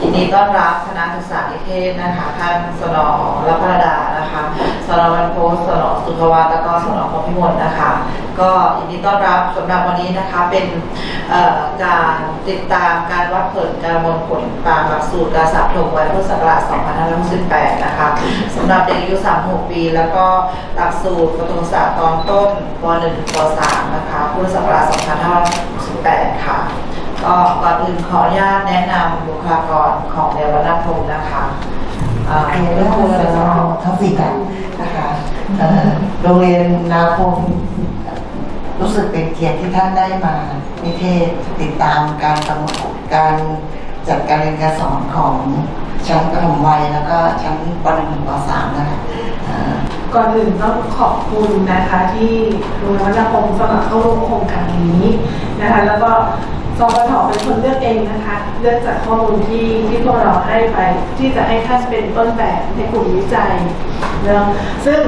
ยินดีต้อนรับคณะศึกษานิเทศนะคะ ท่านสนรัพดานะคะสนวันโพสสนสุภวัตแล้วก็สนพพิมลนะคะ ก็ยินดีต้อนรับสำหรับวันนี้นะคะเป็นการติดตามการวัดผลการมวลผลตามหลักสูตรการสาบถงไว้พุทธศักราช2568 นะคะสำหรับเด็กอายุ 36 ปี แล้วก็หลักสูตรประถมศึกษาตอนต้นป .1 ป .3 นะคะพุทธศักราช2568 ค่ะ ก็ก่อนอื่นขออนุญาตแนะนำบุคลากรของเรียนวัดนาพรมนะคะอ่าเรียนรู้คุณสนทั้งสี่กันนะคะเอ่อโรงเรียนนาพงรู้สึกเป็นเกียรติที่ท่านได้มานิเทศติดตามการกำหนดการจัดการเรียนการสอนของชั้นประถมวัยแล้วก็ชั้นป .1 ถึงป .3 นะคะเอ่อก่อนอื่นต้องขอบคุณนะคะที่โรงเรียนวัฒนพงศ์สมัครเข้าร่วมโครงการนี้นะคะแล้วก็ สปทเป็นคนเลือกเองนะคะเลือกจากข้อมูลที่ที่พวกเราให้ไป ที่จะให้ท่านเป็นต้นแบบในกลุ่มวิจัยเนาะซึ่ง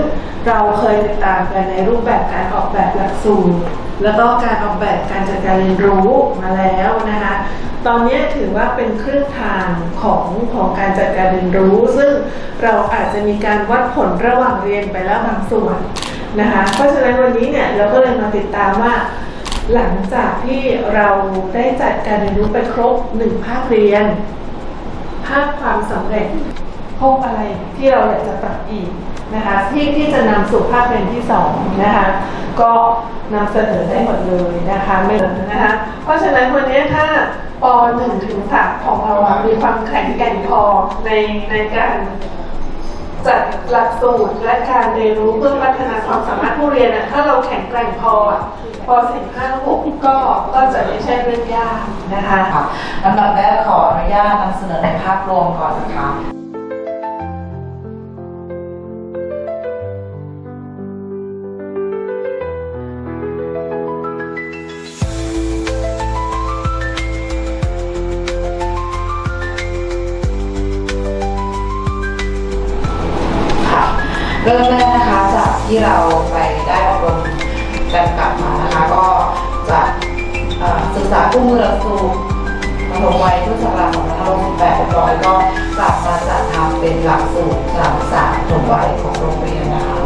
เราเคยติดตามกันในรูปแบบการออกแบบหลักสูตรแล้วก็การออกแบบการจัดการเรียนรู้มาแล้วนะคะ ตอนนี้ถือว่าเป็นเครึ่องทางของของการจัดการเรียนรู้ ซึ่งเราอาจจะมีการวัดผลระหว่างเรียนไปแล้วบางส่วนนะคะ เพราะฉะนั้นวันนี้เนี่ยเราก็เลยมาติดตามว่า หลังจากที่เราได้จัดการเรียนรู้ไปครบหนึ่งภาคเรียน ภาพความสำเร็จพบอะไรที่เราอยากจะปรับอีกนะคะที่ที่จะนำสู่ภาคเรียนที่สองนะคะก็นำเสนอได้หมดเลยนะคะไม่นะคะเพราะฉะนั้นวันนี้ถ้าป .1 ถึง3ของเรามีความแข็งแกร่งพอในในการ หลักสูตรและการเรียนรู้เพื่อพัฒนาความสามารถผู้เรียนนะถ้าเราแข็งแกร่งพอพอสิบห้าหก็ก็จะไม่ใช่เรื่องยากนะคะค่ะลำดับแรกขออนุญาตนำเสนอในภาพรวมก่อนนะคะ เริ่มแรกนะคะจากที่เราไปได้อบรมกันกลับมานะคะก็จะศึกษาคู่มือหลักสูตรประถมวัยพุทธศักราช2568เรียบร้อยก็กลับมาจัดทำเป็นหลักสูตรสามสาสตร์ประถมวัยของโรงเรียนนะคะ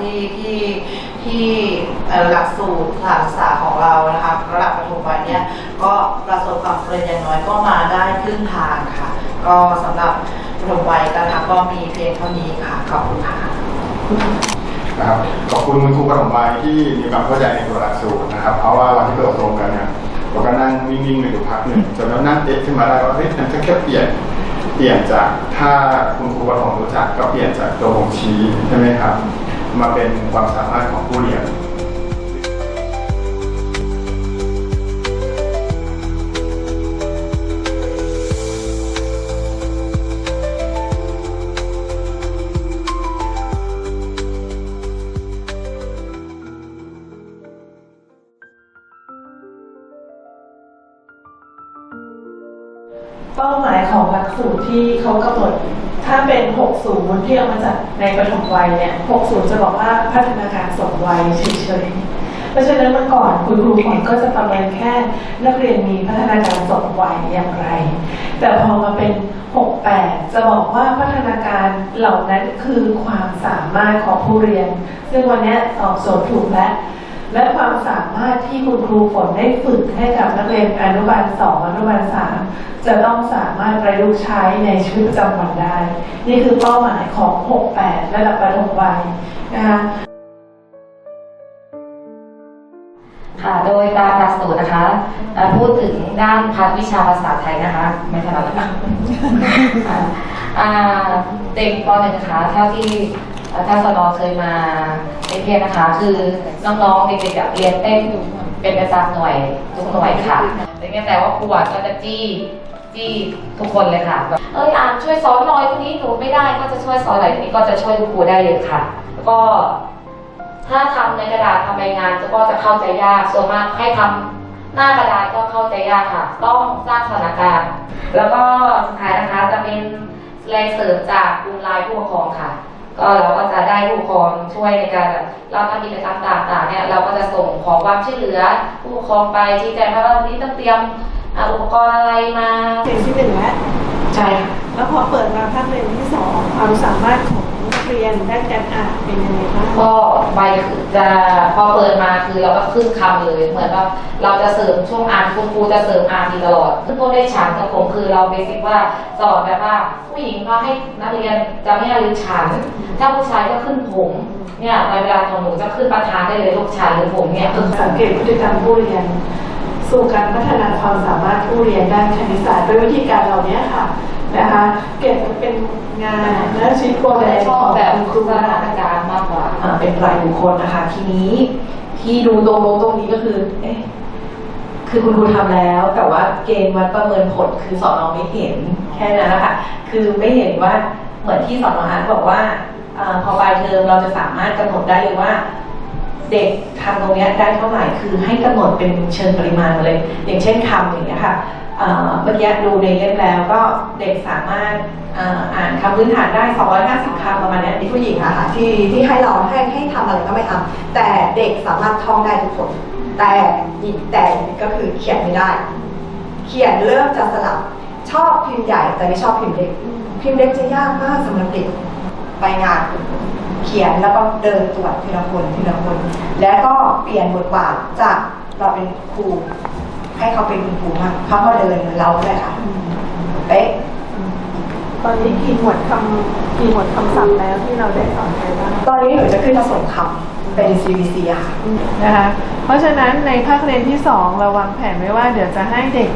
ที่ที่ที่หลักสูตรสถานศึกษาของเรานะคะระดับประถมวัยเนี่ยก็ประสบความสำเร็จอย่างน้อยก็มาได้ครึ่งทางค่ะ ก็สำหรับประถมวัยนะคะก็มีเพียงเท่านี้ค่ะขอบคุณค่ะนะครับขอบคุณคุณครูปฐมวัยที่มีความเข้าใจในตัวหลักสูตรนะครับ เพราะว่าวันที่เปิดอบรมกันเนี่ยเราก็นั่งนิ่งๆอยู่พักหนึ่งจนเรานั่งเอ๊ะขึ้นมาได้ว่าเฮ้ยมันแค่เปลี่ยนเปลี่ยนจากถ้าคุณครูปฐมรู้จักก็เปลี่ยนจากตัวบ่งชี้ใช่ไหมครับ มาเป็นความสามารถของผู้เรียน ติที่เอามาจากในประถมวัยเนี่ย 60 จะบอกว่าพัฒนาการสมวัยเฉยๆ เพราะฉะนั้นเมื่อก่อนคุณครูก่อนก็จะประเมินแค่นักเรียนมีพัฒนาการสมวัยอย่างไร แต่พอมาเป็น 68 จะบอกว่าพัฒนาการเหล่านั้นคือความสามารถของผู้เรียน ซึ่งวันนี้ยตอบโจทย์ถูกแล้ว และความสามารถที่คุณครูฝนได้ฝึกให้กับนักเรียนอนุบาลสองอนุบาลสามจะต้องสามารถประยุกต์ใช้ในชีวิตประจำวันได้ นี่คือเป้าหมายของ 68 ระดับประถมวัยนะคะค่ะโดยตามหลักสูตรนะคะเอ่อพูดถึงด้านภาควิชาภาษาไทยนะคะ ไม่ถนัดนะคะอ่าอ่าเด็กป .1 นะคะเท่าที่ เอ่อท่านสนเคยมาในเทศนะคะ คือน้องๆเด็กๆอะเรียนเต้นเป็นไปตามหน่วยทุกหน่วยค่ะแต่เงี้ยแต่ว่าครูอะก็จะจี้จี้ทุกคนเลยค่ะแบบเอ้ยอ่านช่วยสอนหน่อยตรงนี้หนูไม่ได้ก็จะช่วยสอนอะไรตรงนี้ก็จะช่วยครูได้เลยค่ะ แล้วก็ถ้าทำในกระดาษทำใบงานก็จะเข้าใจยากส่วนมากให้ทำหน้ากระดาษก็เข้าใจยากค่ะ ต้องสร้างสถานการณ์ แล้วก็สุดท้ายนะคะจะเป็นแรงเสริมจากกลุ่มไลน์ผู้ปกครองค่ะ ก็เราก็จะได้ผู้ปกครองช่วยในการแบบเราทำกิจกรรมต่างๆเนี่ยเราก็จะส่งขอความช่วยเหลือ ผู้ปกครองไปชี้แจงว่าวันนี้ต้องเตรียมอุปกรณ์อะไรมาเรียนที่หนึ่งแล้วใช่แล้วพอเปิดมาภาคเรียนที่สองความสามารถของ รียนด้านการอ่านเป็นยังไงบ้างก็ใบคือจะพอเปิดมาคือเราก็ขึ้นคำเลย เหมือนว่าเราจะเสริมช่วงอ่านคุณครูจะเสริมอ่านดีตลอดซึ่งพวกได้ฉันกับผมคือเราเบสิกว่าสอนแบบว่าผู้หญิงก็ให้นักเรียนจะไม่ให้ลืมฉันถ้าผู้ชายก็ขึ้นผมเนี่ยในเวลาของหนูจะขึ้นประธานได้เลยลูกชายหรือผมเนี่ยคือสังเกตพฤติกรรมผู้เรียน สู่การพัฒนาความสามารถผู้เรียนด้านคณิตศาสตร์ด้วยวิธีการเหล่านี้ค่ะ นะคะ เก็บเป็นงานและชีวิตโปรแกรมชอบของแบบคุณครูรูพันะฒคะนาการมากกว่าเป็นรายบุคคลนะคะ ทีนี้ที่ดูตรงตรงนี้ก็คือ เอ๊ะคือคุณครูทำแล้ว แต่ว่าเกณฑ์วัดประเมินผลคือสอนเราไม่เห็นแค่นั้นนะคะคือไม่เห็นว่าเหมือนที่สอนอาร์ตบอกว่าอาพอปลายเทอมเราจะสามารถกำหนดได้เลยว่า เด็กทำตรงนี้ได้เท่าไหร่คือให้กำหนดเป็นเชิงปริมาณเลย อย่างเช่นคำอย่างเงี้ยค่ะเมื่อกี้ดูในเล่มแล้วก็เด็กสามารถอ่านคำพื้นฐานได้ 250คำประมาณนี้ยผู้หญิงอะค่ะที่ที่ให้เราให้ให้ทำอะไรก็ไม่ทำแต่เด็กสามารถท่องได้ทุกคน แต่แต่ก็คือเขียนไม่ได้ เขียนเริ่มจะสลับชอบพิมพ์ใหญ่แต่ไม่ชอบพิมพ์เล็กพิมพ์เล็กจะยากมากสำหรับเด็กไปงาน เขียนแล้วก็เดินตรวจทีละคนทีละคน แล้วก็เปลี่ยนบทบาทจากเราเป็นครูให้เขาเป็นคุณครูมากเขาก็เดินเหมือนเราเลยค่ะเป๊ะตอนนี้กี่หมวดคำกี่หมวดคำศัพท์แล้วที่เราได้สอนไปบ้างตอนนี้หนูจะขึ้นผสมคำเป็น CBC อะค่ะนะคะเพราะฉะนั้นในภาคเรียนที่2เราวางแผนไว้ว่าเดี๋ยวจะให้เด็ก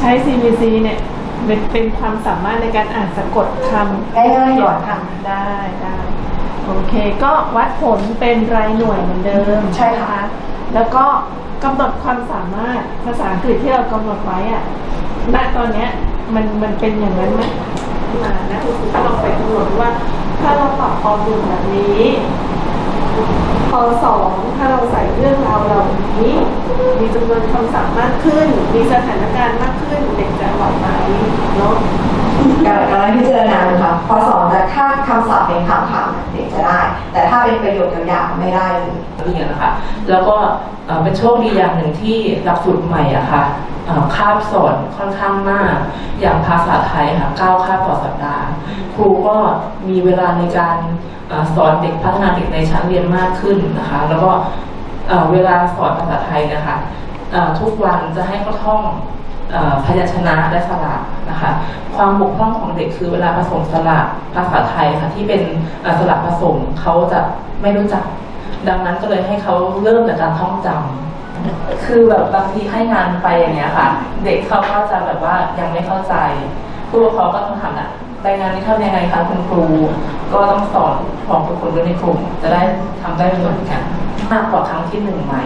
ใช้ CBC เนี่ยเป็นเป็นความสามารถในการอ่านสะกดคำง่ายๆก่อนค่ะได้ได้ โอเค ก็วัดผลเป็นรายหน่วยเหมือนเดิมใช่ค่ะ แล้วก็กำหนดความสามารถภาษาอังกฤษที่เรากำหนดไว้อะณตอนเนี้ยมันมันเป็นอย่างนั้นไหมมานะคุณครูก็ลองไปกำหนดว่า ถ้าเราปรับพอดูแบบนี้พอสองถ้าเราใส่เรื่องราวเหล่านี้ มีจำนวนคำศัพท์มากขึ้น มีสถานการณ์มากขึ้น เด็กจะไหวไหมเนาะ การการพิจารณาค่ะพอสอนแต่ถ้าคำศัพท์เป็นคำถามเด็กจะได้ แต่ถ้าเป็นประโยคยาวๆไม่ได้เลยนี่นะคะแล้วก็เป็นโชคดีอย่างหนึ่งที่หลักสูตรใหม่อะค่ะคาบสอนค่อนข้างมาก อย่างภาษาไทยค่ะเก้าคาบต่อสัปดาห์ ครูก็มีเวลาในการอสอนเด็กพัฒนาเด็กในชั้นเรียนมากขึ้นนะคะ แล้วก็เวลาสอนภาษาไทยนะคะทุกวันจะให้เขาท่อง พยัญชนะและสระนะคะความบกพร่องของเด็กคือเวลาผสมสระภาษาไทยค่ะที่เป็นสระผสมเขาจะไม่รู้จัก ดังนั้นก็เลยให้เขาเริ่มจากการท่องจำคือแบบบางทีให้งานไปอย่างเงี้ยค่ะ เด็กเขาก็จะแบบว่ายังไม่เข้าใจผู้ปกครองก็ต้องถามนะรายงานนี้ทำยังไงคะคุณครู ก็ต้องสอนของทุกคนด้วยในกลุ่มจะได้ทำได้เหมือนกันมากกว่าครั้งที่หนึ่งไหม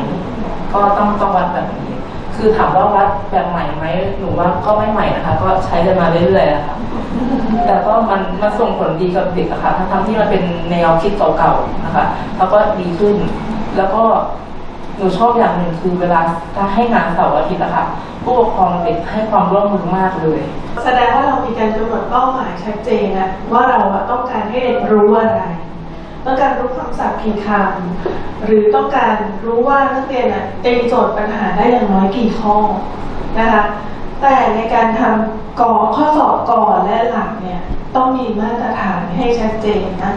ก็ต้องต้องวัดแบบนี้ คือถามว่าวัดแบบใหม่ไหมหนูว่าก็ไม่ใหม่นะคะ ก็ใช้กันมาเรื่อยๆอะค่ะแต่ก็มันมันส่งผลดีกับเด็กอะค่ะทั้งทั้งๆที่มันเป็นแนวคิดเก่าๆนะคะ แล้วก็ดีขึ้น แล้วก็หนูชอบอย่างหนึ่งคือเวลาถ้าให้งานเสาร์อาทิตย์อะค่ะผู้ปกครองเด็กให้ความร่วมมือมากเลย แสดงว่าเรามีการกำหนดเป้าหมายชัดเจนนะว่าเราต้องการให้เด็กรู้อะไร ต้องการรู้คำศัพท์กี่คำหรือต้องการรู้ว่านักเรียนอะตีโจทย์ปัญหาได้อย่างน้อยกี่ข้อนะคะแต่ในการทำก่อข้อสอบก่อนและหลังเนี่ยต้องมีมาตรฐานให้ชัดเจนนะ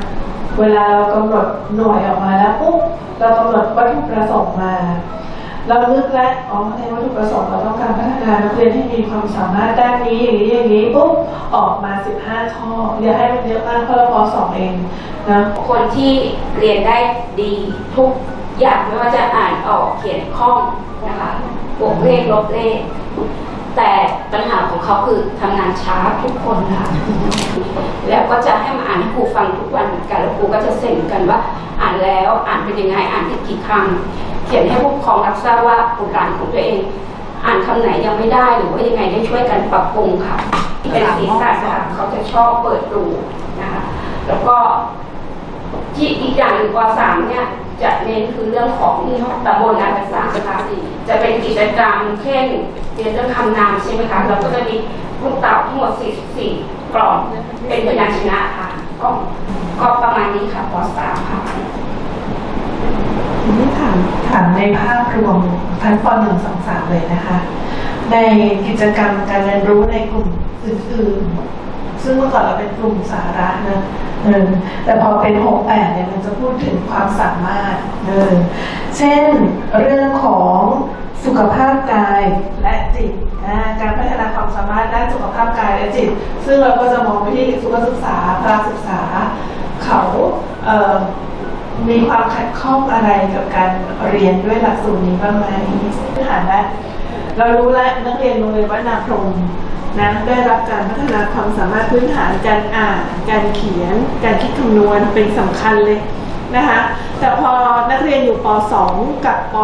เวลาเรากำหนดหน่วยออกมาแล้วปุ๊บเรากำหนดวัตถุประสงค์มา เราลึกและอ๋อในวัตถุประสงค์เราต้องการพัฒนานักเรียนที่มีความสามารถด้านนี้อย่างนี้อย่างนี้ปุ๊บออกมา 15 ข้ออย่าให้มันเยอะมากเพราะเราพอสองเองนะคนที่เรียนได้ดีทุกอย่างไม่ว่าจะอ่านออกเขียนคล่องนะคะบวกเลขลบเลข แต่ปัญหาของเขาคือทำงานช้าทุกคนค่ะ แล้วก็จะให้มาอ่านให้ครูฟังทุกวันเหมือนกันแล้วครูก็จะเซ็นกันว่า อ่านแล้วอ่านเป็นยังไงอ่านได้กี่คำเขียนให้ผู้ปกครองรับทราบว่าบุตรหลานของตัวเอง อ่านคำไหนยังไม่ได้หรือว่ายังไงได้ช่วยกันปรับปรุงค่ะเป็นศีรษะค่ะเขาจะชอบเปิดดูนะคะแล้วก็ที่อีกอย่างหนึ่งป .3 เนี่ยจะเน้นคือเรื่องของตำบลอาภาษาค่ะจะเป็นกิจกรรมเช่น เรียนเรื่องคำนามใช่ไหมคะเราก็จะมีลูกเต่าทั้งหมด 44 กล่องเป็นพยัญชนะค่ะก็ก็ประมาณนี้ค่ะป .3 ค่ะทีนี้ถามถามในภาพรวมทั้งป .1 2 3เลยนะคะ ในกิจกรรมการเรียนรู้ในกลุ่มอื่นๆ ซึ่งเมื่อก่อนเราเป็นกลุ่มสาระนะเออแต่พอเป็น6 8เนี่ยมันจะพูดถึงความสามารถเออเช่นเรื่องของ สุขภาพกายและจิตนะการพัฒนาความสามารถด้านสุขภาพกายและจิต ซึ่งเราก็จะมองไปที่สุขศึกษาพละศึกษา เขาเมีความขัดข้องอะไรกับการเรียนด้วยหลักสูตรนี้บ้างไหมพื้นฐานแล้วเรารู้แล้วนักเรียนโรงเรียนวัดนาพรมนะได้รับการพัฒนาความสามารถพื้นฐานการอ่าน การเขียน การคิดคำนวณเป็นสำคัญเลย นะคะแต่พอนักเรียนอยู่ป .2 กับป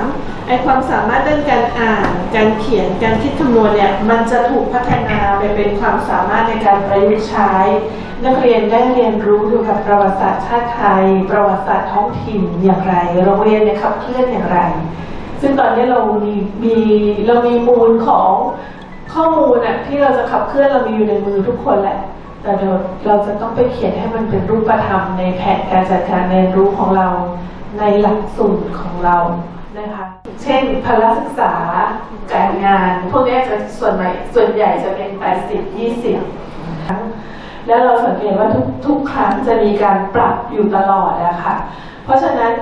.3 ไอความสามารถเรื่องการอ่าน การเขียนการคิดคำนวณเนี่ยมันจะถูกพัฒนาไปเป็นความสามารถในการประยุกต์ใช้ นักเรียนได้เรียนรู้เกี่ยวกับประวัติศาสตร์ชาติไทย ประวัติศาสตร์ท้องถิ่นอย่างไร โรงเรียนเนี่ยขับเคลื่อนอย่างไร ซึ่งตอนนี้เรามีมีเรามีมูลของข้อมูลอะที่เราจะขับเคลื่อนเรามีอยู่ในมือทุกคนแหละ แต่เดี๋ยวเราจะต้องไปเขียนให้มันเป็นรูปธรรมในแผนการจัดการเรียนรู้ของเราในหลักสูตรของเรานะคะ เช่นพละศึกษาการงาน พวกนี้จะส่วนใหญ่ส่วนใหญ่จะเป็น 80 20 แล้วเราสังเกตว่าทุกทุกครั้งจะมีการปรับอยู่ตลอดนะคะเพราะฉะนั้น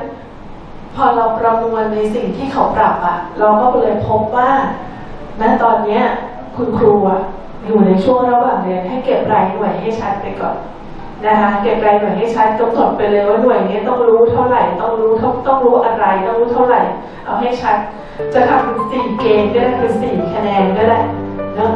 พอเราประมวลในสิ่งที่เขาปรับอะเราก็เลยพบว่าณตอนเนี้ยคุณครูอะ อยู่ในช่วงระหว่างเรียนให้เก็บรายหน่วยให้ชัดไปก่อนนะคะเก็บรายหน่วยให้ชัดกำหนดไปเลยว่าหน่วยนี้ต้องรู้เท่าไหร่ ต้องรู้ท้องต้องรู้อะไร ต้องรู้เท่าไหร่ เอาให้ชัด จะทำเป็นสี่เกณฑ์ก็ได้เป็นสี่คะแนนก็ได้เนาะ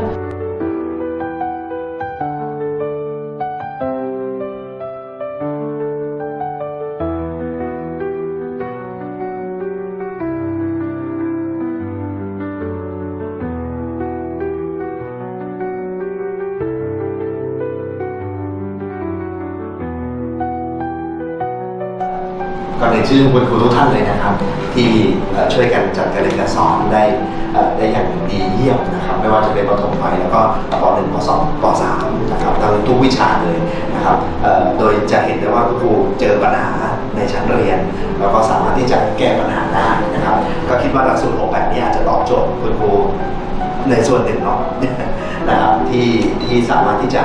ก็ในชื่อคุณครูทุกท่านเลยนะครับ ที่ช่วยกันจัดการเรียนการสอนได้ได้อย่างดีเยี่ยมนะครับ ไม่ว่าจะเป็นประถมไปแล้วก็ป .1 ป .2 ป .3 นะครับทั้งทุกวิชาเลยนะครับโดยจะเห็นได้ว่าคุณครูเจอปัญหาในชั้นเรียน แล้วก็สามารถที่จะแก้ปัญหาได้นะครับ ก็คิดว่าหลักสูตร6แบบนี้อาจจะตอบโจทย์คุณครูในส่วนหนึ่งเนาะนะครับที่ที่สามารถที่จะ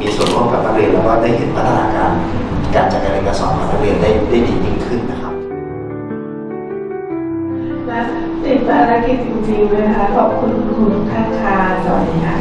มีส่วนร่วมกับนักเรียนแล้วก็ได้เห็นพัฒนาการ การเรียนการสอนของนักเรียนได้ได้ดียิ่งขึ้นนะครับและติดภารกิจจริงๆเลยคะขอบคุณคุณท่านคาะสวัสดีค่ะ